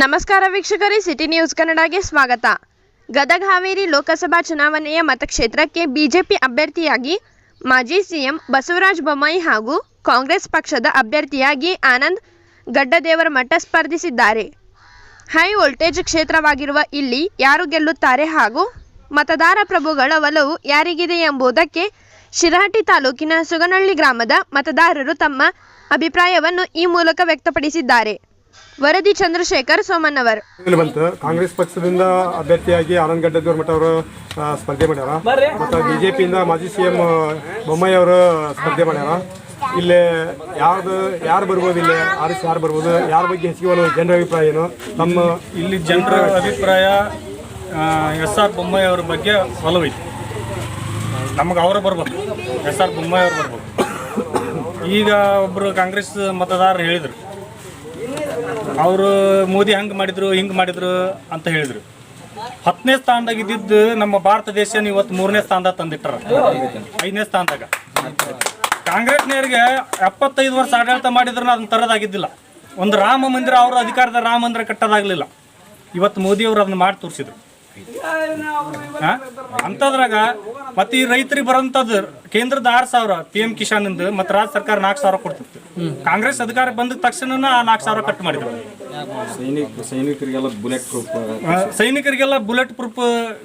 ನಮಸ್ಕಾರ ವೀಕ್ಷಕರೇ, city news ಕನ್ನಡಗೆ ಸ್ವಾಗತ. ಗದಗ ಹಾವೇರಿ ಲೋಕಸಭಾ ಚುನಾವಣೆಯ ಮತಕ್ಷೇತ್ರಕ್ಕೆ ಬಿಜೆಪಿ ಅಭ್ಯರ್ಥಿಯಾಗಿ ಮಾಜಿ ಸಿಎಂ ಬಸವರಾಜ ಬೊಮ್ಮಾಯಿ ಹಾಗೂ ಕಾಂಗ್ರೆಸ್ ಪಕ್ಷದ ಅಭ್ಯರ್ಥಿಯಾಗಿ ಆನಂದ್ ಗಡ್ಡದೇವರಮಠ ಸ್ಪರ್ಧಿಸಿದ್ದಾರೆ. ಹೈ ವೋಲ್ಟೇಜ್ ಕ್ಷೇತ್ರವಾಗಿರುವ ಇಲ್ಲಿ ಯಾರು ಗೆಲ್ಲುತ್ತಾರೆ ಹಾಗೂ ಮತದಾರ ಪ್ರಭುಗಳ ಒಲವು ಯಾರಿಗಿದೆ ಎಂಬುದಕ್ಕೆ ಶಿರಹಟ್ಟಿ ತಾಲೂಕಿನ ಸುಗನಹಳ್ಳಿ ಗ್ರಾಮದ ಮತದಾರರು ತಮ್ಮ ಅಭಿಪ್ರಾಯವನ್ನು ಈ ಮೂಲಕ ವ್ಯಕ್ತಪಡಿಸಿದ್ದಾರೆ. ವರದಿ ಚಂದ್ರಶೇಖರ್ ಸೋಮಣ್ಣವರ್. ಇಲ್ಲಿ ಬಂತು. ಕಾಂಗ್ರೆಸ್ ಪಕ್ಷದಿಂದ ಅಭ್ಯರ್ಥಿಯಾಗಿ ಆನಂದ್ ಗಡ್ಡದವ್ರ ಮಠ ಅವರು ಸ್ಪರ್ಧೆ ಮಾಡ್ಯಾರ. ಮತ್ತು ಬಿಜೆಪಿಯಿಂದ ಮಾಜಿ ಸಿ ಎಂ ಬೊಮ್ಮಾಯಿ ಅವರು ಸ್ಪರ್ಧೆ ಮಾಡ್ಯಾರ. ಇಲ್ಲಿ ಯಾರ್ದು ಯಾರು ಬರ್ಬೋದು ಇಲ್ಲಿ? ಆರಿಸಿ ಯಾರು ಬರ್ಬೋದು? ಯಾರ ಬಗ್ಗೆ ಹೆಚ್ಚಿಗೆ ಜನರ ಅಭಿಪ್ರಾಯ ಏನು? ನಮ್ಮ ಇಲ್ಲಿ ಜನರ ಅಭಿಪ್ರಾಯ ಎಸ್ ಆರ್ ಬೊಮ್ಮಾಯಿ ಅವ್ರ ಬಗ್ಗೆ ಒಲವೈತಿ. ನಮಗೆ ಅವರು ಬರ್ಬೇಕು ಎಸ್ ಆರ್ ಬೊಮ್ಮಾಯಿ ಅವ್ರು ಬರ್ಬೇಕು ಈಗ ಒಬ್ಬರು ಕಾಂಗ್ರೆಸ್ ಮತದಾರರು ಹೇಳಿದರು. ಅವರು ಮೋದಿ ಹಂಗೆ ಮಾಡಿದ್ರು, ಹಿಂಗೆ ಮಾಡಿದ್ರು ಅಂತ ಹೇಳಿದರು. ಹತ್ತನೇ ಸ್ಥಾನದಾಗ ಇದ್ದಿದ್ದು ನಮ್ಮ ಭಾರತ ದೇಶ ಇವತ್ತು ಮೂರನೇ ಸ್ಥಾನದಾಗ ತಂದಿಟ್ಟಾರ. ಐದನೇ ಸ್ಥಾನದಾಗ. ಕಾಂಗ್ರೆಸ್ನವ್ರಿಗೆ ಎಪ್ಪತ್ತೈದು ವರ್ಷ ಆಡಳಿತ ಮಾಡಿದ್ರು ಅದನ್ನ ತರೋದಾಗಿದ್ದಿಲ್ಲ. ಒಂದು ರಾಮ ಮಂದಿರ, ಅವರ ಅಧಿಕಾರದ ರಾಮ ಮಂದಿರ ಕಟ್ಟೋದಾಗಲಿಲ್ಲ. ಇವತ್ತು ಮೋದಿ ಅವರು ಅದನ್ನ ಮಾಡಿ ತೋರಿಸಿದ್ರು. ಅಂತದ್ರಾಗ ಮತ್ತೆ ಈ ರೈತರಿಗೆ ಬರೋಂಥದ್ದು ಕೇಂದ್ರದ ಆರು ಸಾವಿರ ಪಿ ಎಂ ಕಿಶಾನ್ ಮತ್ತೆ ರಾಜ್ಯ ಸರ್ಕಾರ ನಾಲ್ಕು ಸಾವಿರ ಕೊಡ್ತಿತ್ತು. ಕಾಂಗ್ರೆಸ್ ಅಧಿಕಾರ ಬಂದ ತಕ್ಷಣ ಆ ನಾಲ್ಕು ಸಾವಿರ ಕಟ್ ಮಾಡಿದ್ರು. ಸೈನಿಕರಿಗೆಲ್ಲ ಬುಲೆಟ್ ಪ್ರೂಫ್ ಆ, ಸೈನಿಕರಿಗೆಲ್ಲ ಬುಲೆಟ್ ಪ್ರೂಫ್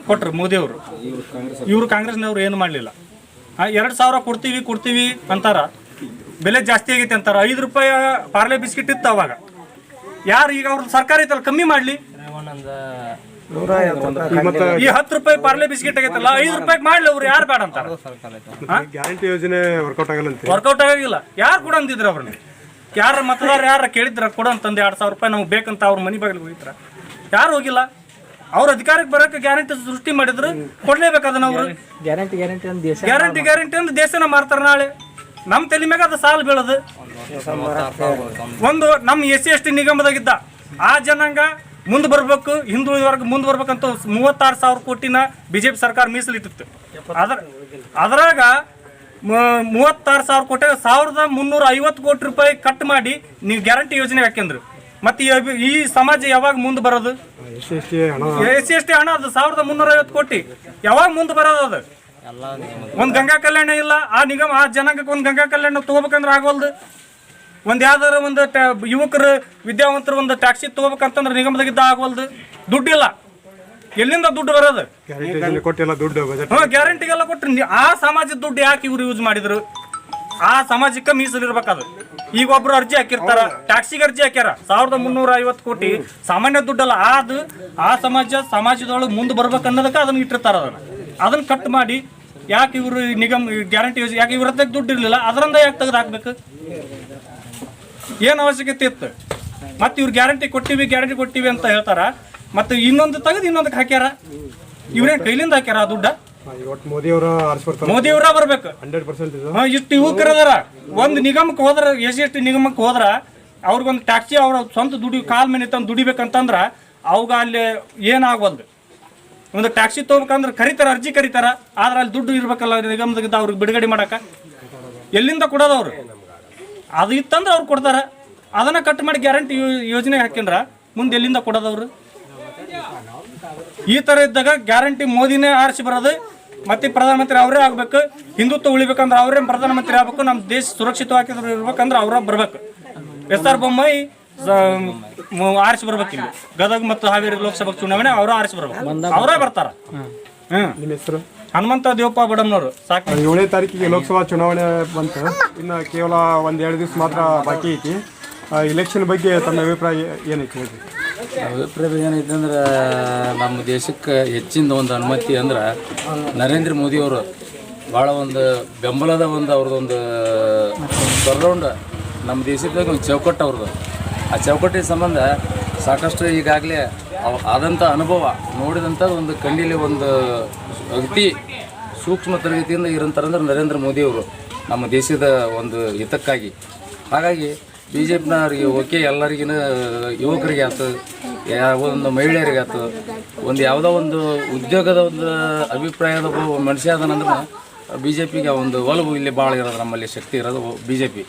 ಕೊಟ್ರು ಮೋದಿ ಅವರು ಇವರು ಕಾಂಗ್ರೆಸ್ನವ್ರು ಏನು ಮಾಡಲಿಲ್ಲ. ಎರಡು ಸಾವಿರ ಕೊಡ್ತೀವಿ ಕೊಡ್ತೀವಿ ಅಂತಾರ. ಬೆಲೆ ಜಾಸ್ತಿ ಆಗೈತೆ ಅಂತಾರ. ಐದು ರೂಪಾಯಿ ಪಾರ್ಲೆ ಬಿಸ್ಕಿಟ್ ಇತ್ತು ಅವಾಗ. ಯಾರು ಈಗ ಅವ್ರ ಸರ್ಕಾರ ಐತಲ್ಲ ಕಮ್ಮಿ ಮಾಡ್ಲಿ. ಈ ಹತ್ತು ರೂಪಾಯಿ ಪಾರ್ಲೆ ಬಿಸ್ಕಿಟ್ ಆಗೈತಲ್ಲ ಐದು ರೂಪಾಯಿ ಮಾಡ್ಲಿ ಅವ್ರು ಯಾರು ಬೇಡ ಅಂತ? ಗ್ಯಾರಂಟಿ ಯೋಜನೆ ವರ್ಕೌಟ್ ಆಗಲ್ಲ ಅಂತ ವರ್ಕೌಟ್ ಆಗಿಲ್ಲ ಯಾರು ಕೂಡ ಅಂದಿದ್ರು ಅವ್ರನ್ನ? ಯಾರ ಮತದಾರ ಯಾರ ಕೇಳಿದ್ರ ಕೊಡು ಅಂತಂದು ಎರಡು ಸಾವಿರ ರೂಪಾಯಿ ನಮ್ಗೆ ಬೇಕಂತ ಅವ್ರ ಮನೆ ಬಾಗಿಲಿಗೆ ಹೋಗಿದ್ರ. ಯಾರು ಹೋಗಿಲ್ಲ? ಅವ್ರ ಅಧಿಕಾರಕ್ಕೆ ಬರೋಕೆ ಗ್ಯಾರಂಟಿ ಸೃಷ್ಟಿ ಮಾಡಿದ್ರು ಕೊಡ್ಲೇಬೇಕು ಅದನ್ನ ಅವರು. ಗ್ಯಾರಂಟಿ ಗ್ಯಾರಂಟಿ ಅಂತ ದೇಶ ಗ್ಯಾರಂಟಿ ಗ್ಯಾರಂಟಿ ಅಂದ್ರೆ ದೇಶನ ಮಾಡ್ತಾರ ನಾಳೆ. ನಮ್ಮ ತಲೆ ಮ್ಯಾಗ ಅದು ಸಾಲ ಬೀಳದು. ಒಂದು ನಮ್ಮ ಎಸ್ ಸಿ ಎಸ್ ಟಿ ನಿಗಮದಾಗಿದ್ದ ಆ ಜನಾಂಗ ಮುಂದೆ ಬರ್ಬೇಕು ಹಿಂದುಳಿದ ವರ್ಗ ಮುಂದೆ ಬರ್ಬೇಕಂತ ಮೂವತ್ತಾರು ಸಾವಿರ ಕೋಟಿನ ಬಿಜೆಪಿ ಸರ್ಕಾರ ಮೀಸಲಿಟ್ಟಿತ್ತು. ಅದ್ರ ಅದ್ರಾಗ ಮ- ಮೂವತ್ತಾರು ಸಾವಿರ ಕೋಟಿ ಸಾವಿರದ ಮುನ್ನೂರ ಐವತ್ತು ಕೋಟಿ ರೂಪಾಯಿ ಕಟ್ ಮಾಡಿ ನೀವು ಗ್ಯಾರಂಟಿ ಯೋಜನೆ ಹಾಕ್ಯಂದ್ರು. ಮತ್ತೆ ಈ ಈ ಸಮಾಜ ಯಾವಾಗ ಮುಂದೆ ಬರೋದು? ಎಸ್ ಸಿ ಎಸ್ ಟಿ ಹಣ. ಎಸ್ ಸಿ ಎಸ್ ಟಿ ಹಣ ಅದು ಸಾವಿರದ ಮುನ್ನೂರ ಐವತ್ತು ಕೋಟಿ. ಯಾವಾಗ ಮುಂದೆ ಬರೋದು ಅದು? ಒಂದು ಗಂಗಾ ಕಲ್ಯಾಣ ಇಲ್ಲ ಆ ನಿಗಮ ಆ ಜನಾಂಗಕ್ಕೆ ಒಂದು ಗಂಗಾ ಕಲ್ಯಾಣ ತಗೋಬೇಕಂದ್ರೆ ಆಗವಲ್ದು ಒಂದ್ ಯಾವ್ದಾರ ಒಂದು ಟ್ಯಾ- ಯುವಕರು ವಿದ್ಯಾವಂತರು ಒಂದು ಟ್ಯಾಕ್ಸಿ ತಗೋಬೇಕಂತಂದ್ರೆ ನಿಗಮದಾಗಿದ್ದ ಆಗವಲ್ದು. ದುಡ್ಡಿಲ್ಲ. ಎಲ್ಲಿಂದ ದುಡ್ಡು ಬರೋದು? ಹ್ಞೂ ಗ್ಯಾರಂಟಿಗೆಲ್ಲ ಕೊಟ್ಟರು ಆ ಸಮಾಜದ ದುಡ್ಡು ಯಾಕೆ ಇವ್ರು ಯೂಸ್ ಮಾಡಿದ್ರು? ಆ ಸಮಾಜಕ್ಕೆ ಮೀಸಲಿರ್ಬೇಕದು. ಈಗ ಒಬ್ರು ಅರ್ಜಿ ಹಾಕಿರ್ತಾರ ಟ್ಯಾಕ್ಸಿಗೆ ಅರ್ಜಿ ಹಾಕ್ಯಾರ. ಸಾವಿರದ ಮುನ್ನೂರ ಐವತ್ತು ಕೋಟಿ ಸಾಮಾನ್ಯ ದುಡ್ಡಲ್ಲ. ಅದು ಆ ಸಮಾಜ ಸಮಾಜದೊಳಗೆ ಮುಂದೆ ಬರ್ಬೇಕು ಅನ್ನೋದಕ್ಕೆ ಅದನ್ನ ಇಟ್ಟಿರ್ತಾರ ಅದನ್ನ. ಅದನ್ನ ಕಟ್ ಮಾಡಿ ಯಾಕೆ ಇವರು ನಿಗಮ್ ಗ್ಯಾರಂಟಿ ಯೋಜನೆ ಯಾಕೆ ಇವ್ರ ದುಡ್ಡು ಇರಲಿಲ್ಲ? ಅದರಿಂದ ಯಾಕೆ ತೆಗೆದು ಹಾಕ್ಬೇಕು? ಏನು ಅವಶ್ಯಕತೆ ಇತ್ತು? ಮತ್ತೆ ಇವ್ರು ಗ್ಯಾರಂಟಿ ಕೊಟ್ಟಿವಿ ಗ್ಯಾರಂಟಿ ಕೊಟ್ಟಿವಿ ಅಂತ ಹೇಳ್ತಾರ. ಮತ್ತೆ ಇನ್ನೊಂದು ತೆಗೆದು ಇನ್ನೊಂದಕ್ಕೆ ಹಾಕ್ಯಾರ? ಇವ್ರೇನ್ ಕೈಲಿಂದ ಹಾಕ್ಯಾರ ಆ ದುಡ್ಡ? ಮೋದಿ ಅವರು ಬರ್ಬೇಕು. ಹಾ, ಇಷ್ಟು ಯುವಕರದಾರ ಒಂದು ನಿಗಮಕ್ಕೆ ಹೋದ್ರ ಎಸ್ ಎಸ್ ಟಿ ನಿಗಮಕ್ಕೆ ಹೋದ್ರ ಅವ್ರಿಗೊಂದು ಟ್ಯಾಕ್ಸಿ ಅವ್ರ ಸ್ವಂತ ದುಡಿ ಕಾಲ್ ಮೇಲೆ ತಂದು ದುಡಿಬೇಕಂತಂದ್ರ ಅವಾಗ ಅಲ್ಲಿ ಏನಾಗ್ಬೋದು ಒಂದು ಟ್ಯಾಕ್ಸಿ ತೊಗೋಬೇಕಂದ್ರೆ ಕರಿತಾರ ಅರ್ಜಿ ಕರಿತಾರ ಆದ್ರೆ ಅಲ್ಲಿ ದುಡ್ಡು ಇರ್ಬೇಕಲ್ಲ ನಿಗಮದಿಂದ ಅವ್ರಿಗೆ ಬಿಡುಗಡೆ ಮಾಡಕ? ಎಲ್ಲಿಂದ ಕೊಡೋದು ಅವ್ರು? ಅದು ಇತ್ತಂದ್ರೆ ಅವ್ರು ಕೊಡ್ತಾರೆ. ಅದನ್ನ ಕಟ್ ಮಾಡಿ ಗ್ಯಾರಂಟಿ ಯೋಜನೆ ಹಾಕಿನ್ರ ಮುಂದೆ ಎಲ್ಲಿಂದ ಕೊಡೋದವ್ರು ಈ ತರ ಇದ್ದಾಗ ಗ್ಯಾರಂಟಿ ಮೋದಿನೇ ಆರಿಸಿ ಬರೋದು ಮತ್ತೆ ಪ್ರಧಾನಮಂತ್ರಿ ಅವರೇ ಆಗ್ಬೇಕು. ಹಿಂದುತ್ವ ಉಳಿಬೇಕಂದ್ರೆ ಅವರೇ ಪ್ರಧಾನಮಂತ್ರಿ ಆಗ್ಬೇಕು. ನಮ್ಮ ದೇಶ ಸುರಕ್ಷಿತವಾಗಿ ಇರ್ಬೇಕಂದ್ರೆ ಅವರ ಬರ್ಬೇಕು. ಎಸ್ ಆರ್ ಬೊಮ್ಮಾಯಿ ಆರಿಸಿ ಬರ್ಬೇಕು ಇಲ್ಲಿ. ಗದಗ ಮತ್ತು ಹಾವೇರಿ ಲೋಕಸಭಾ ಚುನಾವಣೆ ಅವರು ಆರಿಸಿ ಬರ್ಬೇಕು. ಅವರೇ ಬರ್ತಾರ. ಹ್ಮ್. ಹನುಮಂತ ದೇವಪ್ಪ ಬಡಮ್ನವರು ಸಾಕು ಏಳನೇ ತಾರೀಕಿಗೆ ಲೋಕಸಭಾ ಚುನಾವಣೆ ಬಂತು. ಇನ್ನು ಕೇವಲ ಒಂದು ಎರಡು ದಿವಸ ಮಾತ್ರ ಬಾಕಿ ಐತಿ. ಇಲೆಕ್ಷನ್ ಬಗ್ಗೆ ತಮ್ಮ ಅಭಿಪ್ರಾಯ ಏನೈತಿ ಹೇಳ್ರಿ? ಅಭಿಪ್ರಾಯ ಏನೈತೆ ಅಂದ್ರೆ ನಮ್ಮ ದೇಶಕ್ಕೆ ಹೆಚ್ಚಿನ ಒಂದು ಅನುಮತಿ ಅಂದ್ರೆ ನರೇಂದ್ರ ಮೋದಿ ಅವರು ಭಾಳ ಒಂದು ಬೆಂಬಲದ ಒಂದು ಅವ್ರದ್ದೊಂದು ಬರ್ರೌಂಡ್ ನಮ್ಮ ದೇಶದಾಗ ಒಂದು ಚೌಕಟ್ಟು ಅವ್ರದ್ದು. ಆ ಚೌಕಟ್ಟಿನ ಸಂಬಂಧ ಸಾಕಷ್ಟು ಈಗಾಗಲೇ ಅವ್ ಆದಂಥ ಅನುಭವ ನೋಡಿದಂಥ ಒಂದು ಕಣ್ಣಿಲಿ ಒಂದು ಅತಿ ಸೂಕ್ಷ್ಮ ತರಗತಿಯಿಂದ ಇರಂತಾರಂದ್ರೆ ನರೇಂದ್ರ ಮೋದಿಯವರು ನಮ್ಮ ದೇಶದ ಒಂದು ಹಿತಕ್ಕಾಗಿ. ಹಾಗಾಗಿ ಬಿ ಜೆ ಪಿನವ್ರಿಗೆ ಓಕೆ ಎಲ್ಲರಿಗಿನ ಯುವಕರಿಗೆ ಆಯ್ತು ಯಾವ ಒಂದು ಮಹಿಳೆಯರಿಗೆ ಆಯ್ತು ಒಂದು ಯಾವುದೋ ಒಂದು ಉದ್ಯೋಗದ ಒಂದು ಅಭಿಪ್ರಾಯದ ಒಬ್ಬ ಮನುಷ್ಯ ಅದನಂದ್ರೆ ಬಿ ಜೆ ಪಿಗೆ ಒಂದು ಒಲವು ಇಲ್ಲಿ ಭಾಳ ಇರೋದು ನಮ್ಮಲ್ಲಿ ಶಕ್ತಿ ಇರೋದು ಬಿ ಜೆ ಪಿ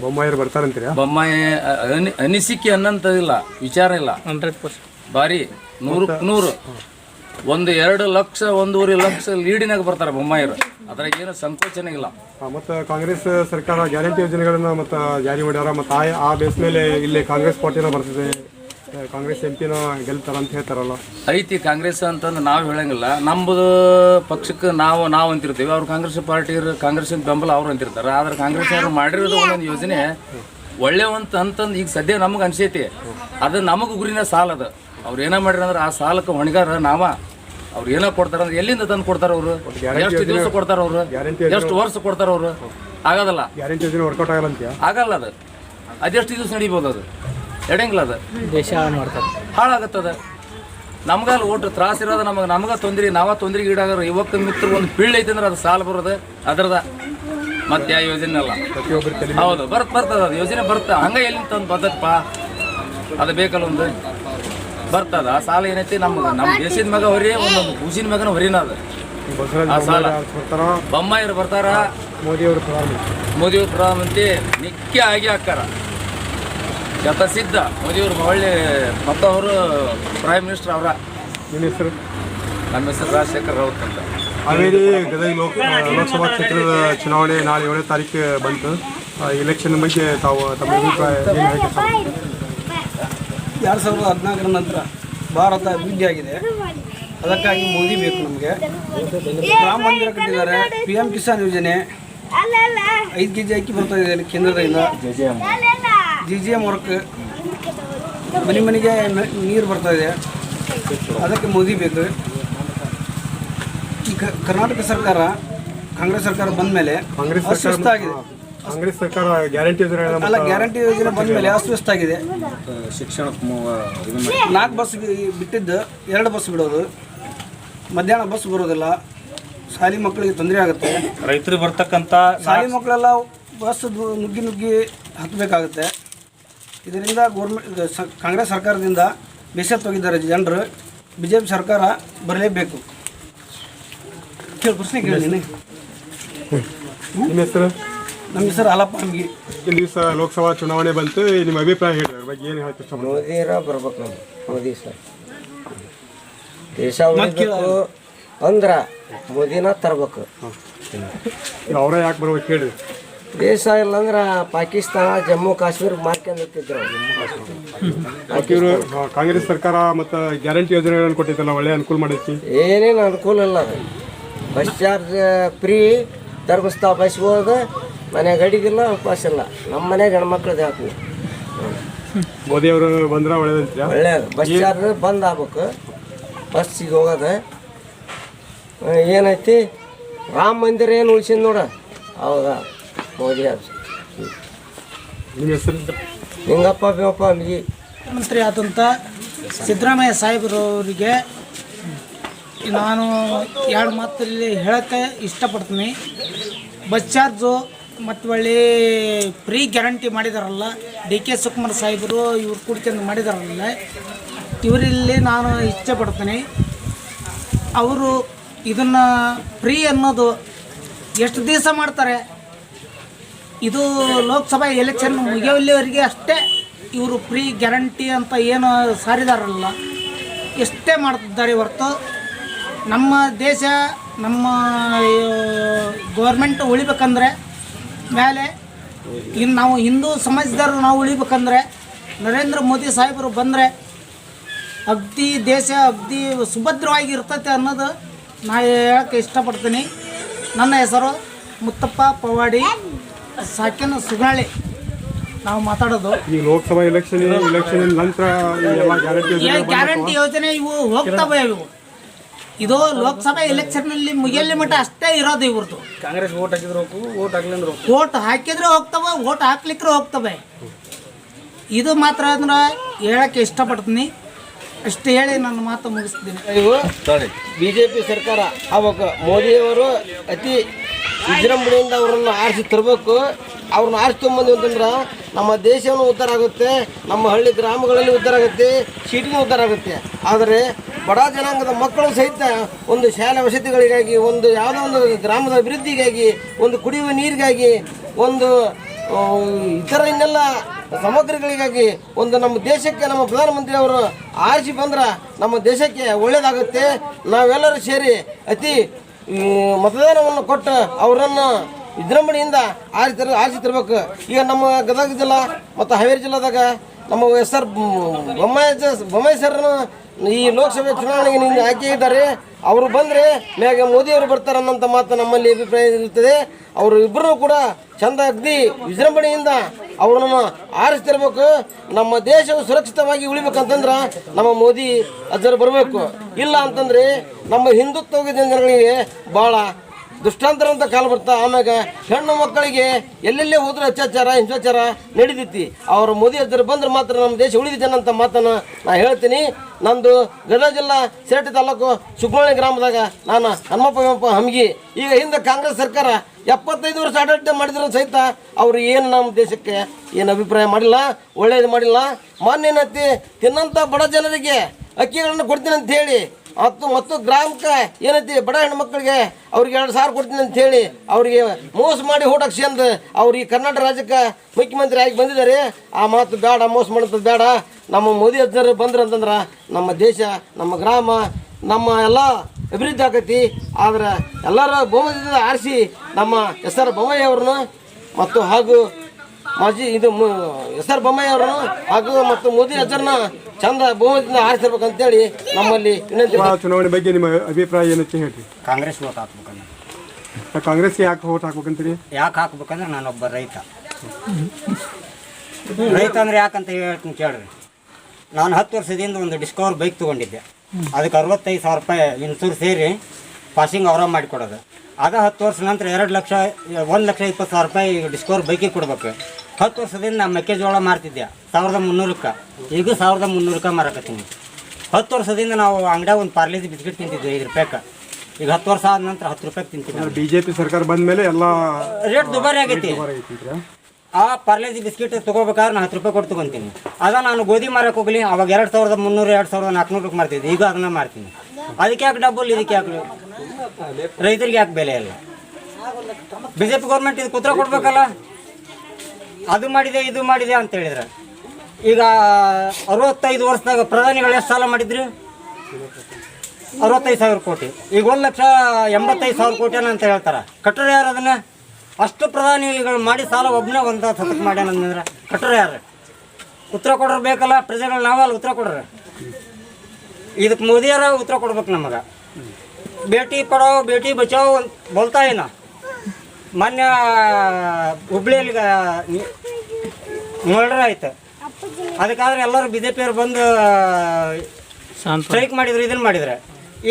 ಬೊಮ್ಮಾಯಿರು ಬರ್ತಾರಂತೀರಾ? ಬೊಮ್ಮಾಯಿ ಅನಿಸಿಕೆ ಅನ್ನಂಥದ್ದಿಲ್ಲ ವಿಚಾರ ಇಲ್ಲ. Hundred percent. ಬಾರಿ ನೂರಕ್ಕೆ ನೂರು. ಒಂದು ಎರಡು ಲಕ್ಷ ಒಂದೂವರೆ ಲಕ್ಷ ಲೀಡಿನಾಗ ಬರ್ತಾರೆ ಬೊಮ್ಮಾಯಿರು. ಅದ್ರಾಗ ಏನು ಸಂಕೋಚನೆ ಇಲ್ಲ. ಮತ್ತು ಕಾಂಗ್ರೆಸ್ ಸರ್ಕಾರ ಗ್ಯಾರಂಟಿ ಯೋಜನೆಗಳನ್ನ ಮತ್ತು ಜಾರಿ ಮಾಡ್ಯಾರ. ಮತ್ತು ಆ ಆ ಬೇಸ್ ಮೇಲೆ ಇಲ್ಲಿ ಕಾಂಗ್ರೆಸ್ ಪಾರ್ಟಿನ ಬರ್ತದೆ. ಕಾಂಗ್ರೆಸ್ ಎಂ ಪಿನ ಗೆಲ್ತಾರ ಅಂತ ಹೇಳ್ತಾರಲ್ಲ. ಐತಿ ಕಾಂಗ್ರೆಸ್ ಅಂತಂದು ನಾವು ಹೇಳಂಗಿಲ್ಲ. ನಮ್ಮದು ಪಕ್ಷಕ್ಕೆ ನಾವು ನಾವು ಅಂತಿರ್ತೀವಿ. ಅವ್ರು ಕಾಂಗ್ರೆಸ್ ಪಾರ್ಟಿ ಕಾಂಗ್ರೆಸ್ ಬೆಂಬಲ ಅವ್ರು ಅಂತಿರ್ತಾರೆ. ಆದ್ರೆ ಕಾಂಗ್ರೆಸ್ ಅವರು ಮಾಡಿರೋದು ಒಂದೊಂದು ಯೋಜನೆ ಒಳ್ಳೆಯವಂತ ಅಂತಂದು ಈಗ ಸದ್ಯ ನಮಗೆ ಅನಿಸೈತಿ. ಅದು ನಮಗೆ ಗುರಿನ ಸಾಲ ಅದು ಅವ್ರು ಏನೋ ಮಾಡ್ರಿ ಅಂದ್ರೆ ಆ ಸಾಲಕ್ಕೆ ಹೊಣೆಗಾರ ನಾವ. ಅವ್ರು ಏನೋ ಕೊಡ್ತಾರ ಅಂದ್ರೆ ಎಲ್ಲಿಂದ ತಂದು ಕೊಡ್ತಾರ ಅವರು? ಎಷ್ಟು ದಿವಸ ಕೊಡ್ತಾರ ಅವರು? ಎಷ್ಟು ವರ್ಷ ಕೊಡ್ತಾರ ಅವರು? ಆಗೋದಲ್ಲ ಗ್ಯಾರಂಟಿ ಯೋಜನೆ ವರ್ಕೌಟ್ ಆಗಲ್ಲ ಆಗಲ್ಲ ಅದು. ಅದೆಷ್ಟು ದಿವಸ ನಡಿಬೋದು ಅದು? ಎಡಂಗಿಲ್ಲ ಅದು? ದೇಶ ಮಾಡ್ತಾರೆ ಹಾಳಾಗತ್ತದ? ನಮ್ಗಲ್ಲಿ ಒಟ್ಟು ತ್ರಾಸ ಇರೋದು ನಮಗೆ ನಮ್ಗೆ ತೊಂದ್ರೆ ನಾವ ತೊಂದರೆ ಈಡಾಗೋರು ಯುವಕ ಮಿತ್ರ ಒಂದು ಬೀಳ್ ಐತೆ ಅಂದ್ರೆ ಅದು ಸಾಲ ಬರೋದು ಅದರದ ಮತ್ತೆ ಆ ಯೋಜನೆ ಅಲ್ಲ. ಹೌದು. ಬರ್ತ ಬರ್ತದ ಅದು. ಯೋಜನೆ ಬರುತ್ತೆ? ಹಂಗ ಎಲ್ಲಿ ತಂದು ಬರ್ತದಪ್ಪ? ಅದು ಬೇಕಲ್ಲ ಒಂದು. ಬರ್ತದ ಆ ಸಾಲ ಏನೈತಿ? ನಮ್ಗೆ ನಮ್ಮ ದೇಶದ ಮಗ ಹೊರಿ ಒಂದು ಕೂಸಿನ ಮಗನ ಹೊರಿನ ಅದ. ಆ ಸಾಲ. ಬೊಮ್ಮಾಯಿರು ಬರ್ತಾರ? ಮೋದಿಯವರು ಮೋದಿಯವರು ಪ್ರಧಾನಮಂತ್ರಿ ನಿತ್ಯ ಆಗಿ ಹಾಕಾರ ಶತಸಿದ್ಧ ಮೋದಿಯವರು ಒಳ್ಳೆ ಮತ್ತವರು ಪ್ರೈಮ್ ಮಿನಿಸ್ಟರ್ ಅವರ. ನಿಮ್ಮ ಹೆಸರು? ನಮ್ಮ ಹೆಸರು ರಾಜಶೇಖರ್ ರಾವತ್ ಅಂತ. ಹಾವೇರಿ ಗದಗ ಲೋಕ ಲೋಕಸಭಾ ಕ್ಷೇತ್ರದ ಚುನಾವಣೆ ನಾಳೆ ಏಳನೇ ತಾರೀಕು ಬಂತು. ಎಲೆಕ್ಷನ್ ಬಗ್ಗೆ ತಾವು ತಮ್ಮ ಅಭಿಪ್ರಾಯ? ಎರಡು ಸಾವಿರದ ಹದಿನಾಲ್ಕರ ನಂತರ ಭಾರತ ಅಭಿವೃದ್ಧಿ ಆಗಿದೆ. ಅದಕ್ಕಾಗಿ ಮೋದಿ ಬೇಕು ನಮಗೆ. ರಾಮ ಮಂದಿರ ಕಟ್ಟಿದ್ದಾರೆ. ಪಿ ಎಂ ಕಿಸಾನ್ ಯೋಜನೆ. ಐದು ಕೆ ಜಿ ಅಕ್ಕಿ ಬರ್ತಾ ಇದೆ ಕೇಂದ್ರದಿಂದ. ಜಿ ಜಿ ಎಂ ವರ್ಕ್ ಮನೆ ಮನೆಗೆ ನೀರು ಬರ್ತಾ ಇದೆ. ಅದಕ್ಕೆ ಮೋದಿ ಬೇಕು. ಈ ಕರ್ನಾಟಕ ಸರ್ಕಾರ ಕಾಂಗ್ರೆಸ್ ಸರ್ಕಾರ ಬಂದ ಮೇಲೆ ಕಾಂಗ್ರೆಸ್ ಅಸ್ವಸ್ಥ ಆಗಿದೆ. ಕಾಂಗ್ರೆಸ್ ಸರ್ಕಾರ ಗ್ಯಾರಂಟಿ ಯೋಜನೆ ಅಲ್ಲ ಗ್ಯಾರಂಟಿ ಯೋಜನೆ ಬಂದ ಮೇಲೆ ಆಗಿದೆ? ನಾಲ್ಕು ಬಸ್ ಬಿಟ್ಟಿದ್ದು ಎರಡು ಬಸ್ ಬಿಡೋದು. ಮಧ್ಯಾಹ್ನ ಬಸ್ ಬರೋದಿಲ್ಲ. ಶಾಲಿ ಮಕ್ಕಳಿಗೆ ತೊಂದರೆ ಆಗುತ್ತೆ. ರೈತರು ಬರ್ತಕ್ಕಂಥ ಶಾಲಿ ಮಕ್ಕಳೆಲ್ಲ ಬಸ್ ನುಗ್ಗಿ ನುಗ್ಗಿ ಹತ್ತಬೇಕಾಗುತ್ತೆ ಇದರಿಂದ ಗೋರ್ಮೆಂಟ್ ಕಾಂಗ್ರೆಸ್ ಸರ್ಕಾರದಿಂದ ಬೇಸತ್ತೋಗಿದ್ದಾರೆ ಜನರು. ಬಿ ಜೆ ಪಿ ಸರ್ಕಾರ ಬರಲೇಬೇಕು. ಕೇಳಿ ಪ್ರಶ್ನೆ ಕೇಳಿ ನೀನು. ನಿಮ್ಮ ಹೆಸರು? ನಮ್ಮ ಹೆಸರು ಹಾಲಪ್ಪ ಅಂಗಿ ಇಂದು ದಿವಸ ಲೋಕಸಭಾ ಚುನಾವಣೆ ಬಂತು ನಿಮ್ಮ ಅಭಿಪ್ರಾಯ ಹೇಳಿ ಅದ್ರ ಬಗ್ಗೆ ಏನು ಇಷ್ಟಪಡ್ತೀರಾ? ಮೋದಿರ ಬರ್ಬೇಕು ನಮ್ಗೆ ಮೋದಿ ಸರ್. ದೇಶ ಉಳಿಬೇಕು ಅಂದ್ರ ಮೋದಿನ ತರ್ಬೇಕು. ಅವರೇ ಯಾಕೆ ಬರ್ಬೇಕು ಹೇಳಿ ದೇಶ ಇಲ್ಲಂದ್ರ ಪಾಕಿಸ್ತಾನ ಜಮ್ಮು ಕಾಶ್ಮೀರ ಮಾರ್ಕೊಂಡಿರ್ತಿದ್ರು ಇವರು ಕಾಂಗ್ರೆಸ್ ಸರ್ಕಾರ ಮತ್ತು ಗ್ಯಾರಂಟಿ ಯೋಜನೆಗಳನ್ನು ಕೊಟ್ಟಿದ್ದಲ್ಲ ಒಳ್ಳೆ ಅನುಕೂಲ ಮಾಡೈತಿ ಏನೇನು ಅನುಕೂಲ ಇಲ್ಲ ಅದು. Bus charge free Dharmasthala bus ಹೋದ ಮನೆಗೆ ಅಡಿಗಿಲ್ಲ ಉಪವಾಸ ಇಲ್ಲ. ನಮ್ಮ ಮನೆ ಹೆಣ್ಮಕ್ಳದ್ದು ಹಾಕಿ ಮೋದಿ ಅವರು ಬಂದ್ರೆ ಒಳ್ಳೇದಂತೀರಾ ಒಳ್ಳೇದು. ಬಸ್ ಚಾರ್ಜ್ ಬಂದ್ ಆಗ್ಬೇಕು. ಬಸ್ಸಿಗೆ ಹೋಗೋದು. ಏನೈತಿ? ರಾಮ ಮಂದಿರ ಏನು ಉಳ್ಸಿದ್ ನೋಡ. ಅವಾಗ ಮೋದಿ ಅದು ನಿಮ್ಮ ಹೆಸರು? ನಿಂಗಪ್ಪ ಮುಖ್ಯಮಂತ್ರಿ ಆದಂಥ ಸಿದ್ದರಾಮಯ್ಯ ಸಾಹೇಬರವರಿಗೆ ನಾನು ಎರಡು ಮಾತಲ್ಲಿ ಹೇಳೋಕ್ಕೆ ಇಷ್ಟಪಡ್ತೀನಿ. ಬಸ್ ಚಾರ್ಜು ಮತ್ತು ಒಳ್ಳೆ ಫ್ರೀ ಗ್ಯಾರಂಟಿ ಮಾಡಿದಾರಲ್ಲ ಡಿ ಕೆ ಸುಕುಮಾರ್ ಸಾಹೇಬರು ಇವ್ರು ಕುಡ್ಕೊಂಡು ಮಾಡಿದಾರಲ್ಲ. ಇವರಲ್ಲಿ ನಾನು ಇಚ್ಛೆ ಪಡ್ತೀನಿ ಅವರು ಇದನ್ನು ಫ್ರೀ ಅನ್ನೋದು ಎಷ್ಟು ದಿವಸ ಮಾಡ್ತಾರೆ? ಇದು ಲೋಕಸಭಾ ಎಲೆಕ್ಷನ್ ಮುಗಿಯೋಲ್ಲಿವರೆಗೆ ಅಷ್ಟೇ ಇವರು ಫ್ರೀ ಗ್ಯಾರಂಟಿ ಅಂತ ಏನು ಸಾರಿದಾರಲ್ಲ, ಎಷ್ಟೇ ಮಾಡ್ತಿದ್ದಾರೆ ಹೊರತು ನಮ್ಮ ದೇಶ, ನಮ್ಮ ಗೌರ್ಮೆಂಟ್ ಉಳಿಬೇಕಂದ್ರೆ ಮೇಲೆ ಇನ್ನು ನಾವು ಹಿಂದೂ ಸಮಾಜದವರು ನಾವು ಉಳಿಬೇಕಂದ್ರೆ ನರೇಂದ್ರ ಮೋದಿ ಸಾಹೇಬರು ಬಂದರೆ ಅಗ್ದಿ ದೇಶ ಅಗ್ದಿ ಸುಭದ್ರವಾಗಿ ಇರ್ತೈತೆ ಅನ್ನೋದು ನಾ ಹೇಳಕ್ಕೆ ಇಷ್ಟಪಡ್ತೀನಿ. ನನ್ನ ಹೆಸರು ಮುತ್ತಪ್ಪ ಪವಾಡಿ ಸಾಕಿನ ಸುಗಾಳಿ ನಾವು ಮಾತಾಡೋದು. ಈ ಲೋಕಸಭಾ ಎಲೆಕ್ಷನ್ ಎಲೆಕ್ಷನ್ ನಂತರ ಈ ಗ್ಯಾರಂಟಿ ಯೋಜನೆ ಗ್ಯಾರಂಟಿ ಯೋಜನೆ ಇವು ಹೋಗ್ತವೆ ಇವು. ಇದು ಲೋಕಸಭಾ ಎಲೆಕ್ಷನ್ನಲ್ಲಿ ಮುಗಿಯಲ್ಲಿ ಮಟ್ಟ ಅಷ್ಟೇ ಇರೋದು ಇವ್ರದ್ದು ಕಾಂಗ್ರೆಸ್ ಓಟ್ ಹಾಕಿದ್ರು ಹೋಗು ಓಟ್ ಹಾಕ್ಲಿಂದ್ರೆ ಹೋಗು ಓಟ್ ಹಾಕಿದ್ರೆ ಹೋಗ್ತವೆ ಓಟ್ ಹಾಕ್ಲಿಕ್ಕೆ ಹೋಗ್ತವೆ. ಇದು ಮಾತ್ರ ಅಂದ್ರೆ ಹೇಳಕ್ಕೆ ಇಷ್ಟಪಡ್ತೀನಿ. ಅಷ್ಟು ಹೇಳಿ ನನ್ನ ಮಾತು ಮುಗಿಸ್ತೀನಿ. ಇವು ಬಿ ಜೆ ಪಿ ಸರ್ಕಾರ ಅವಾಗ ಮೋದಿಯವರು ಅತಿ ವಿಜೃಂಭಣೆಯಿಂದ ಅವರನ್ನು ಆರಿಸಿ ತರಬೇಕು. ಅವ್ರನ್ನ ಆರಿಸಿ ತೊಗೊಂಬಂದು ಅಂತಂದ್ರೆ ನಮ್ಮ ದೇಶವೂ ಉದ್ಧಾರ ಆಗುತ್ತೆ ನಮ್ಮ ಹಳ್ಳಿ ಗ್ರಾಮಗಳಲ್ಲಿ ಉದ್ಧಾರ ಆಗುತ್ತೆ ಸಿಟಿನೂ ಉದ್ಧಾರ ಆಗುತ್ತೆ. ಆದರೆ ಬಡ ಜನಾಂಗದ ಮಕ್ಕಳು ಸಹಿತ ಒಂದು ಶಾಲೆ ವಸತಿಗಳಿಗಾಗಿ, ಒಂದು ಯಾವುದೋ ಒಂದು ಗ್ರಾಮದ ಅಭಿವೃದ್ಧಿಗಾಗಿ, ಒಂದು ಕುಡಿಯುವ ನೀರಿಗಾಗಿ, ಒಂದು ಇತರ ಇನ್ನೆಲ್ಲ ಸಾಮಗ್ರಿಗಳಿಗಾಗಿ ಒಂದು ನಮ್ಮ ದೇಶಕ್ಕೆ ನಮ್ಮ ಪ್ರಧಾನಮಂತ್ರಿ ಅವರು ಆರಿಸಿ ಬಂದ್ರೆ ನಮ್ಮ ದೇಶಕ್ಕೆ ಒಳ್ಳೆಯದಾಗುತ್ತೆ ನಾವೆಲ್ಲರೂ ಸೇರಿ ಅತಿ ಮತದಾನವನ್ನು ಕೊಟ್ಟು ಅವರನ್ನು ವಿಜೃಂಭಣೆಯಿಂದ ಆರಿಸಿ ತರ, ಆರಿಸಿ ತರಬೇಕು. ಈಗ ನಮ್ಮ ಗದಗ ಜಿಲ್ಲಾ ಮತ್ತು ಹಾವೇರಿ ಜಿಲ್ಲಾದಾಗ ನಮ್ಮ ಎಸ್ ಆರ್ ಬೊಮ್ಮಾಯಿ ಬೊಮ್ಮಾಯಿ ಸರ್ನು ಈ ಲೋಕಸಭೆ ಚುನಾವಣೆಗೆ ನಿನ್ನೆ ಇದ್ದಾರೆ ಅವರು ಬಂದರೆ ಮ್ಯಾಗ ಮೋದಿಯವರು ಬರ್ತಾರೆ ಅನ್ನೋಂಥ ಮಾತು ನಮ್ಮಲ್ಲಿ ಅಭಿಪ್ರಾಯ ಇರುತ್ತದೆ ಅವರು ಇಬ್ಬರೂ ಕೂಡ ಚಂದ ಅಗ್ದಿ ವಿಜೃಂಭಣೆಯಿಂದ ಅವರನ್ನು ಆರಿಸ್ತಿರ್ಬೇಕು. ನಮ್ಮ ದೇಶವು ಸುರಕ್ಷಿತವಾಗಿ ಉಳಿಬೇಕಂತಂದ್ರೆ ನಮ್ಮ ಮೋದಿ ಅದರ ಬರಬೇಕು. ಇಲ್ಲ ಅಂತಂದ್ರೆ ನಮ್ಮ ಹಿಂದುತ್ವ ಜನಗಳಿಗೆ ಭಾಳ ದುಷ್ಟಾಂತರ ಅಂತ ಕಾಲ ಬರ್ತಾ ಆಮ್ಯಾಗ ಹೆಣ್ಣು ಮಕ್ಕಳಿಗೆ ಎಲ್ಲೆಲ್ಲೇ ಹೋದ್ರೆ ಅತ್ಯಾಚಾರ, ಹಿಂಸಾಚಾರ ನಡೀತೈತಿ. ಅವರು ಮೋದಿ ಹತ್ತಿರ ಬಂದ್ರೆ ಮಾತ್ರ ನಮ್ಮ ದೇಶ ಉಳಿದಿದೆ ಅಂತ ಮಾತನ್ನು ನಾ ಹೇಳ್ತೀನಿ. ನಂದು ಗದಗ ಜಿಲ್ಲಾ ಸೇಟಿ ತಾಲೂಕು ಸುಬ್ರಹ್ಮಣ್ಯ ಗ್ರಾಮದಾಗ ನಾನು ಹನುಮಪ್ಪ ವೆಂಪ ಹಮ್ಗಿ. ಈಗ ಹಿಂದೆ ಕಾಂಗ್ರೆಸ್ ಸರ್ಕಾರ ಎಪ್ಪತ್ತೈದು ವರ್ಷ ಆಡಳಿತ ಮಾಡಿದ್ರು ಸಹಿತ ಅವರು ಏನು ನಮ್ಮ ದೇಶಕ್ಕೆ ಏನು ಅಭಿಪ್ರಾಯ ಮಾಡಿಲ್ಲ, ಒಳ್ಳೇದು ಮಾಡಿಲ್ಲ. ಮಾನ್ಯನತ್ತಿ ತಿನ್ನಂಥ ಬಡ ಜನರಿಗೆ ಅಕ್ಕಿಗಳನ್ನು ಕೊಡ್ತೀನಿ ಅಂತ ಹೇಳಿ ಮತ್ತು ಮತ್ತು ಗ್ರಾಮಕ್ಕೆ ಏನೈತಿ ಬಡ ಹೆಣ್ಮಕ್ಳಿಗೆ ಅವ್ರಿಗೆ ಎರಡು ಸಾವಿರ ಕೊಡ್ತೀನಿ ಅಂತ ಹೇಳಿ ಅವರಿಗೆ ಮೋಸ ಮಾಡಿ ಹೋಟಕ್ಸಿ ಅಂದು ಅವ್ರು ಈ ಕರ್ನಾಟಕ ರಾಜ್ಯಕ್ಕೆ ಮುಖ್ಯಮಂತ್ರಿ ಆಗಿ ಬಂದಿದ್ದಾರೆ. ಆ ಮಾತು ಬೇಡ ಮೋಸ ಮಾಡೋದು ಬೇಡ ನಮ್ಮ ಮೋದಿ ಅಜ್ಜರು ಬಂದ್ರು ಅಂತಂದ್ರೆ ನಮ್ಮ ದೇಶ, ನಮ್ಮ ಗ್ರಾಮ, ನಮ್ಮ ಎಲ್ಲ ಅಭಿವೃದ್ಧಿ ಆಕೈತಿ. ಆದ್ರೆ ಎಲ್ಲರ ಬಹುಮತದಿಂದ ಆರಿಸಿ ನಮ್ಮ ಎಸ್ ಆರ್ ಬೊಮ್ಮಯ್ಯ ಅವ್ರನ್ನ ಮತ್ತು ಹಾಗೂ ಮಾಜಿ ಇದು ಮು- ಎಸ್ ಆರ್ ಬೊಮ್ಮಾಯಿ ಅವರು ಹಾಗೂ ಮತ್ತು ಮೋದಿ ಅಜ್ಜರನ್ನ ಚಂದ ಬಹುಮತದಿಂದ ಆರಿಸಿರ್ಬೇಕಂತೇಳಿ ನಮ್ಮಲ್ಲಿ ವಿನಂತಿ ಚುನಾವಣೆ ಬಗ್ಗೆ ನಿಮ್ಮ ಅಭಿಪ್ರಾಯ ಏನಂತ ಹೇಳಿ ಕಾಂಗ್ರೆಸ್ ಓಟ್ ಹಾಕ್ಬೇಕಂದ್ರೆ. ಕಾಂಗ್ರೆಸ್ ಯಾಕೆ ಓಟ್ ಹಾಕ್ಬೇಕಂತೀರಿ? ಯಾಕೆ ಹಾಕ್ಬೇಕಂದ್ರೆ ನಾನೊಬ್ಬ ರೈತ. ರೈತ ಅಂದ್ರೆ ಯಾಕಂತ ಹೇಳ್ತೀನಿ ಕೇಳ್ರಿ. ನಾನು ಹತ್ತು ವರ್ಷದಿಂದ ಒಂದು ಡಿಸ್ಕವರ್ ಬೈಕ್ ತಗೊಂಡಿದ್ದೆ. ಅದಕ್ಕೆ ಅರವತ್ತೈದು ಸಾವಿರ ರೂಪಾಯಿ ಇನ್ಸೂರ್ ಸೇರಿ ಪಾಸಿಂಗ್ ಅವರ ಮಾಡಿಕೊಡೋದು. ಆಗ ಹತ್ತು ವರ್ಷ ನಂತರ ಎರಡು ಲಕ್ಷ ಒಂದು ಲಕ್ಷ ಇಪ್ಪತ್ತು ಸಾವಿರ ರೂಪಾಯಿ ಡಿಸ್ಕವರ್ ಬೈಕಿಗೆ ಕೊಡ್ಬೇಕು. ಹತ್ತು ವರ್ಷದಿಂದ ನಾ ಮೆಕ್ಕೆಜೋಳ ಮಾರ್ತಿದ್ದೆ ಸಾವಿರದ ಮುನ್ನೂರಕ್ಕೆ. ಈಗ ಸಾವಿರದ ಮುನ್ನೂರಕ್ಕೆ ಮಾರಕತ್ತೀನಿ. ಹತ್ತು ವರ್ಷದಿಂದ ನಾವು ಅಂಗಡಿಯಾಗ ಒಂದು ಪಾರ್ಲೇಜಿ ಬಿಸ್ಕಿಟ್ ತಿಂತಿದ್ವಿ ಐದು ರೂಪಾಯಿಗೆ ಈಗ ಹತ್ತು ವರ್ಷ ಆದ ನಂತರ ಹತ್ತು ರೂಪಾಯಿಗೆ ತಿಂತೀನಿ. ಬಿಜೆಪಿ ಸರ್ಕಾರ ಬಂದ ಮೇಲೆ ಎಲ್ಲ ರೇಟ್ ದುಬಾರಿ ಆಗೈತಿ. ಆ ಪಾರ್ಲೇಜಿ ಬಿಸ್ಕಿಟ್ ತೊಗೋಬೇಕಾದ್ರೆ ನಾನು ಹತ್ತು ರೂಪಾಯಿ ಕೊಟ್ಟು ತೊಗೊಂತೀನಿ. ಅದ ನಾನು ಗೋಧಿ ಮಾರಕ್ಕೆ ಹೋಗ್ಲಿ ಅವಾಗ ಎರಡು ಸಾವಿರದ ಮುನ್ನೂರು ಎರಡು ಸಾವಿರದ ನಾಲ್ಕುನೂರಕ್ಕೆ ಮಾರ್ತಿದ್ದೆ. ಈಗ ಅದನ್ನ ಮಾರ್ತೀನಿ. ಅದಕ್ಕೆ ಯಾಕೆ ಡಬ್ಬಲ್ ಇದಕ್ಕೆ ಯಾಕೆ ರೈತರಿಗೆ ಯಾಕೆ ಬೆಲೆ ಇಲ್ಲ? ಬಿ ಜೆ ಪಿ ಗೌರ್ಮೆಂಟ್ ಇದು ಕುತ್ರ ಕೊಡ್ಬೇಕಲ್ಲ? ಅದು ಮಾಡಿದೆ, ಇದು ಮಾಡಿದೆ ಅಂತ ಹೇಳಿದ್ರೆ. ಈಗ ಅರವತ್ತೈದು ವರ್ಷದಾಗ ಪ್ರಧಾನಿಗಳು ಎಷ್ಟು ಸಾಲ ಮಾಡಿದ್ರಿ? ಅರವತ್ತೈದು ಸಾವಿರ ಕೋಟಿ. ಈಗ ಒಂದು ಲಕ್ಷ ಎಂಬತ್ತೈದು ಸಾವಿರ ಕೋಟಿ ಅಂತ ಹೇಳ್ತಾರೆ. ಕಟ್ಟರು ಯಾರು ಅದನ್ನ? ಅಷ್ಟು ಪ್ರಧಾನಿಗಳು ಮಾಡಿ ಸಾಲ ಒಬ್ಬನೇ ಒಂದು ಸತಕ್ ಮಾಡ್ಯಾನ ಕಟ್ಟರೆ ಯಾರು? ಉತ್ತರ ಕೊಡೋರು ಬೇಕಲ್ಲ, ಪ್ರಜೆಗಳು ನಾವಲ್ಲ ಉತ್ತರ ಕೊಡ್ರಿ. ಇದಕ್ಕೆ ಮೋದಿಯರ ಉತ್ತರ ಕೊಡ್ಬೇಕು ನಮಗೆ. ಭೇಟಿ ಪಡೋ ಭೇಟಿ ಬಚಾವ್ ಬೋಲ್ತಾ ಏನ? ಮೊನ್ನೆ ಹುಬ್ಳಿಯಲ್ಲಿ ಮರ್ಡರ್ ಆಯ್ತು. ಅದಕ್ಕಾದ್ರೆ ಎಲ್ಲರೂ ಬಿ ಜೆ ಪಿಯವ್ರು ಬಂದು ಸ್ಟ್ರೈಕ್ ಮಾಡಿದ್ರು ಇದನ್ನ ಮಾಡಿದ್ರೆ.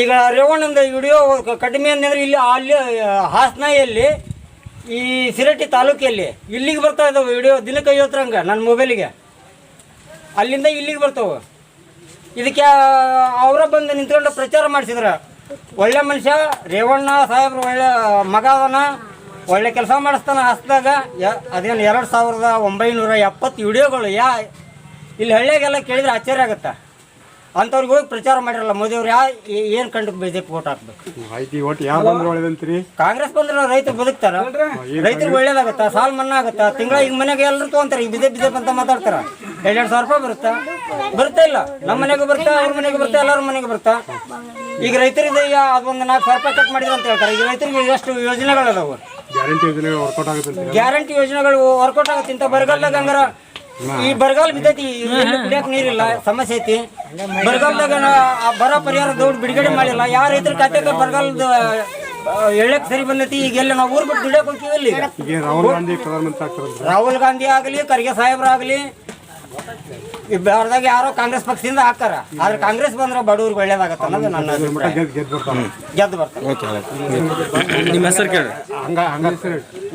ಈಗ ರೇವಣ್ಣಂದು ವಿಡಿಯೋ ಕಡಿಮೆ ಅಂದ್ರೆ ಇಲ್ಲಿ ಅಲ್ಲಿ ಹಾಸನಾಯಿಯಲ್ಲಿ ಈ ಸಿರಟ್ಟಿ ತಾಲೂಕಿಯಲ್ಲಿ ಇಲ್ಲಿಗೆ ಬರ್ತಾ ಇದ್ದಾವೆ ವಿಡಿಯೋ ದಿನಕ್ಕೆ ಐವತ್ತರ ಹಂಗೆ ನನ್ನ ಮೊಬೈಲಿಗೆ ಅಲ್ಲಿಂದ ಇಲ್ಲಿಗೆ ಬರ್ತಾವೆ. ಇದಕ್ಕೆ ಅವರ ಬಂದು ನಿಂತ್ಕೊಂಡು ಪ್ರಚಾರ ಮಾಡಿಸಿದ್ರ. ಒಳ್ಳೆ ಮನುಷ್ಯ ರೇವಣ್ಣ ಸಾಹೇಬ್ರು ಒಳ್ಳೆ ಮಗ ಅದನ. ಒಳ್ಳೆ ಕೆಲಸ ಮಾಡಿಸ್ತಾನೆ ಹಸ್ದಾಗ. ಅದೇನು ಎರಡು ಸಾವಿರದ ಒಂಬೈನೂರ ಎಪ್ಪತ್ತು ವಿಡಿಯೋಗಳು. ಯಾ ಇಲ್ಲಿ ಹಳ್ಳಿಯಾಗೆಲ್ಲ ಕೇಳಿದ್ರೆ ಆಶ್ಚರ್ಯ ಆಗುತ್ತೆ. ಅಂಥವ್ರಿಗೆ ಹೋಗಿ ಪ್ರಚಾರ ಮಾಡಿರಲ್ಲ ಮೋದಿಯವ್ರು ಯಾ ಏನು ಕಂಡು ಬಿ ಜೆ ಪಿ ಓಟ್ ಹಾಕ್ಬೇಕು ಕಾಂಗ್ರೆಸ್ ಬಂದ್ರೆ ರೈತರು ಬದುಕ್ತಾರ. ರೈತರಿಗೆ ಒಳ್ಳೇದಾಗತ್ತ? ಸಾಲ ಮನ್ನಾ ಆಗತ್ತ? ತಿಂಗಳ ಈಗ ಮನೆಗೆ ಎಲ್ಲರೂ ತೊಗೊಂತಾರೆ ಈಗ ಬಿಜೆಪಿ ಬಿಜೆಪಿ ಅಂತ ಮಾತಾಡ್ತಾರ. ಎರಡೆರಡು ಸಾವಿರ ರೂಪಾಯಿ ಬರುತ್ತಾ? ಬರುತ್ತಾ ಇಲ್ಲ. ನಮ್ಮ ಮನೆಗೆ ಬರ್ತಾ ಅವ್ರ ಮನೆಗೆ ಬರ್ತಾ ಎಲ್ಲರ ಮನೆಗೆ ಬರ್ತಾ ಈಗ ರೈತರಿಗೆ ಈಗ ಅದೊಂದು ನಾಲ್ಕು ಸಾವಿರ ರೂಪಾಯಿ ಕಟ್ ಮಾಡಿದ್ರು ಅಂತ ಹೇಳ್ತಾರೆ. ಈಗ ರೈತರಿಗೆ ಎಷ್ಟು ಯೋಜನೆಗಳದಾವು? ಗ್ಯಾರಂಟಿ ಯೋಜನೆಗಳು ವರ್ಕೌಟ್ ಆಗುತ್ತೆ ಗ್ಯಾರಂಟಿ ಯೋಜನೆಗಳು ವರ್ಕೌಟ್ ಆಗತ್ತೆ ಇಂಥ ಬರಗಾಲದಾಗ ಹಂಗಾರ ಈ ಬರಗಾಲ ಬಿದ್ದೈತಿ ಕುಡಿಯಕ್ ನೀರಿಲ್ಲ ಸಮಸ್ಯೆ ಐತಿ. ಬರಗಾಲದಾಗ ಆ ಬರ ಪರಿಹಾರ ದೌಡ್ ಬಿಡುಗಡೆ ಮಾಡಿಲ್ಲ. ಯಾವ ರೈತರ ಖಾತೆಗೆ ಬರಗಾಲದ ಹೇಳಕ್ ಸರಿ ಬಂದೈತಿ ಈಗ ಎಲ್ಲ ನಾವು ಊರ್ ಬಿಟ್ಟು ದುಡಿಯಕ್ ಹೋಗ್ತೀವಿ ಇಲ್ಲಿ ರಾಹುಲ್ ಗಾಂಧಿ ರಾಹುಲ್ ಗಾಂಧಿ ಆಗಲಿ ಖರ್ಗೆ ಸಾಹೇಬ್ರ ಭಾರತದಾಗ ಯಾರೋ ಕಾಂಗ್ರೆಸ್ ಪಕ್ಷದಿಂದ ಹಾಕ್ತಾರ. ಆದ್ರೆ ಕಾಂಗ್ರೆಸ್ ಬಂದ್ರೆ ಬಡವ್ರಿಗೆ ಒಳ್ಳೇದಾಗತ್ತ ಅನ್ನೋದು ನನ್ನ ಅಭಿಪ್ರಾಯ. ಗೆದ್ದು ಗೆದ್ದು ಬರ್ತಾರೆ. ಗೆದ್ದು ನಿಮ್ಮ ಹೆಸರು ಕೇಳಿ. ಹಂಗ ಹಂಗ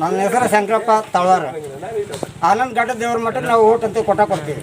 ನನ್ನ ಹೆಸರು ಶಂಕರಪ್ಪ ತಳವಾರ. ಆನಂದ್ ಘಟ್ಟ ದೇವ್ರ ಮಠಕ್ಕೆ ನಾವು ಓಟ್ ಅಂತ ಕೊಟ್ಟ ಕೊಡ್ತೀವಿ.